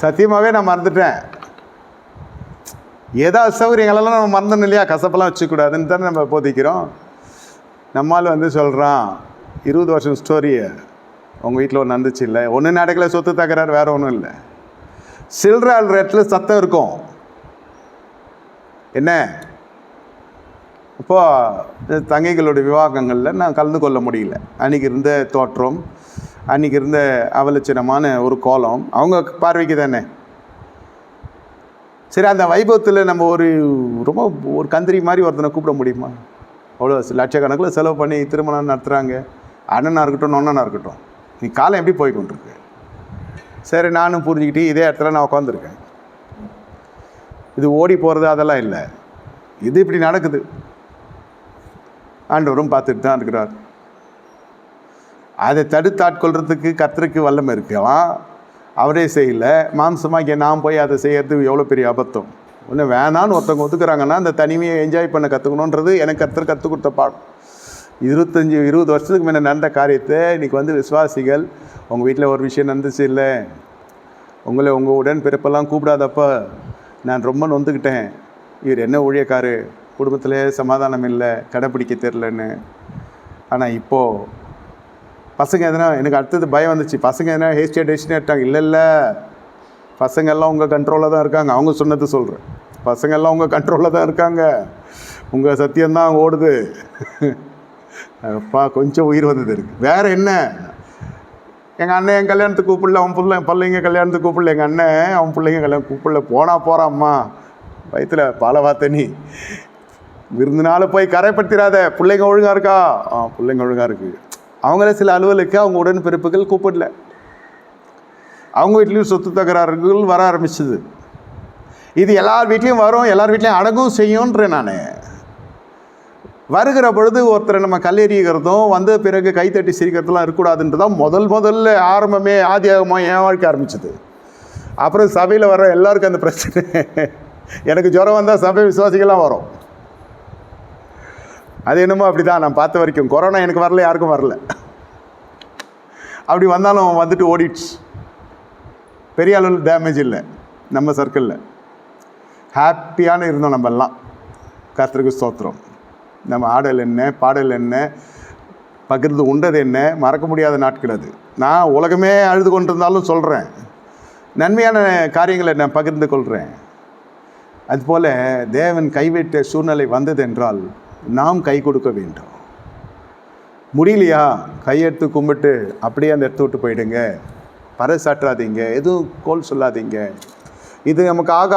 சத்தியமாகவே நான் மறந்துட்டேன். ஏதோ அசௌகரியங்களெல்லாம் நம்ம மறந்துடணும் இல்லையா? கசப்பெல்லாம் வச்சுக்கூடாதுன்னு தானே நம்ம போதிக்கிறோம். நம்மால் வந்து சொல்கிறான் இருபது வருஷம் ஸ்டோரியை உங்கள் வீட்டில் ஒன்று நடந்துச்சு இல்லை. ஒன்று நடக்கல சொத்து தகராறு வேறு ஒன்றும் இல்லை. சில்லற ரேட்டில் சத்தம் இருக்கும். என்ன? இப்போது தங்கைகளுடைய விவாகங்களில் நான் கலந்து கொள்ள முடியல. அன்றைக்கி இருந்த தோற்றம் அன்றைக்கி இருந்த அவலட்சணமான ஒரு கோலம் அவங்க பார்வைக்கு தானே? சரி அந்த வைபவத்தில் நம்ம ஒரு ரொம்ப ஒரு கந்திரி மாதிரி ஒருத்தனை கூப்பிட முடியுமா? அவ்வளோ லட்சக்கணக்கில் செலவு பண்ணி திருமணம் நடத்துகிறாங்க அண்ணனாக இருக்கட்டும் நொண்ணனாக இருக்கட்டும். நீ காலம் எப்படி போய் கொண்டிருக்கு? சரி நானும் புரிஞ்சுக்கிட்டு இதே இடத்துல நான் உட்காந்துருக்கேன் இது ஓடி போகிறது அதெல்லாம் இல்லை. இது இப்படி நடக்குது. ஆண்டவரும் பார்த்துட்டு தான் இருக்கிறார். அதை தடுத்தாட்கொள்றதுக்கு கத்தருக்கு வல்லமை இருக்கலாம் அவரே செய்யல. மாம்சமாக நான் போய் அதை செய்கிறது எவ்வளோ பெரிய அபத்தம். ஒன்று வேணான்னு ஒருத்தவங்க ஒத்துக்கிறாங்கன்னா அந்த தனிமையை என்ஜாய் பண்ண கற்றுக்கணுன்றது எனக்கு கத்தர் கற்றுக் கொடுத்த பாடம். இருபத்தஞ்சி இருபது வருஷத்துக்கு முன்ன நடந்த காரியத்தை இன்றைக்கி வந்து விசுவாசிகள் உங்கள் வீட்டில் ஒரு விஷயம் நடந்துச்சு இல்லை? உங்களை உங்கள் உடன் பிறப்பெல்லாம் கூப்பிடாதப்போ நான் ரொம்ப நொந்துக்கிட்டேன். இவர் என்ன ஊழியக்காரு? குடும்பத்தில் சமாதானம் இல்லை கடைப்பிடிக்க தெரிலன்னு ஆனால் இப்போது பசங்க எதனா எனக்கு அடுத்தது பயம் வந்துச்சு. பசங்க எதனா ஹேஸ்டியாக டெசிஷன் எடுத்தாங்க. இல்லை இல்லை. பசங்க எல்லாம் உங்கள் கண்ட்ரோலில் தான் இருக்காங்க. அவங்க சொன்னது சொல்கிறேன் பசங்க எல்லாம் உங்கள் கண்ட்ரோலில் தான் இருக்காங்க. உங்கள் சத்தியம்தான் ஓடுது. அப்பா கொஞ்சம் உயிர் வந்தது இருக்குது வேறு என்ன? எங்கள் அண்ணன் என் கல்யாணத்துக்கு கூப்பிடல அவன் பிள்ளை என் பிள்ளைங்க கல்யாணத்துக்கு கூப்பிடல. எங்கள் அண்ணன் அவன் பிள்ளைங்க கல்யாணம் கூப்பிடல. போனா போகிறாம்மா வயிற்றுல பால விருந்து விருந்தினால போய் கரைப்படுத்திடாத பிள்ளைங்க ஒழுங்காக இருக்கா? ஆ பிள்ளைங்க ஒழுங்காக இருக்குது அவங்களே சில அலுவலுக்கு அவங்க உடன் பிறப்புகள் கூப்பிடல. அவங்க வீட்லேயும் சொத்து தகராறுகள் வர ஆரம்பிச்சது. இது எல்லார் வீட்லேயும் வரும் எல்லார் வீட்லேயும் அடங்கும் செய்யுன்றேன் நான். வருகிற பொழுது ஒருத்தரை நம்ம கல்லெறிகிறதும் வந்த பிறகு கைத்தட்டி சிரிக்கிறதுலாம் இருக்கக்கூடாதுன்றதான் முதல் முதல்ல ஆரம்பமே ஆதியாகமாக என் வாழ்க்கை ஆரம்பிச்சது. அப்புறம் சபையில் வர எல்லாருக்கும் அந்த பிரச்சனை. எனக்கு ஜுரம் வந்தால் சபை விசுவாசிகள்லாம் வரும். அது என்னமோ அப்படி தான் நான் பார்த்த வரைக்கும். கொரோனா எனக்கு வரல யாருக்கும் வரல. அப்படி வந்தாலும் வந்துட்டு ஓடிடுச்சு. பெரிய அளவில் டேமேஜ் இல்லை. நம்ம சர்க்கிளில் ஹாப்பியான இருந்தோம் நம்ம எல்லாம் கர்த்தருக்கு ஸ்தோத்திரம். நம்ம ஆடல் என்ன பாடல் என்ன பகிர்ந்து உண்டது என்ன மறக்க முடியாத நாட்கள் அது. நான் உலகமே அழுது கொண்டிருந்தாலும் சொல்கிறேன் நன்மையான காரியங்களை நான் பகிர்ந்து கொள்கிறேன் அதுபோல் தேவன் கைவிட்ட சூழ்நிலை வந்தது என்றால் நாம் கை கொடுக்க வேண்டும். முடியலையா? கையெடுத்து கும்பிட்டு அப்படியே அந்த இடத்த விட்டு போயிடுங்க. பறை சாற்றாதீங்க. எதுவும் கோல் சொல்லாதீங்க. இது நமக்கு ஆகா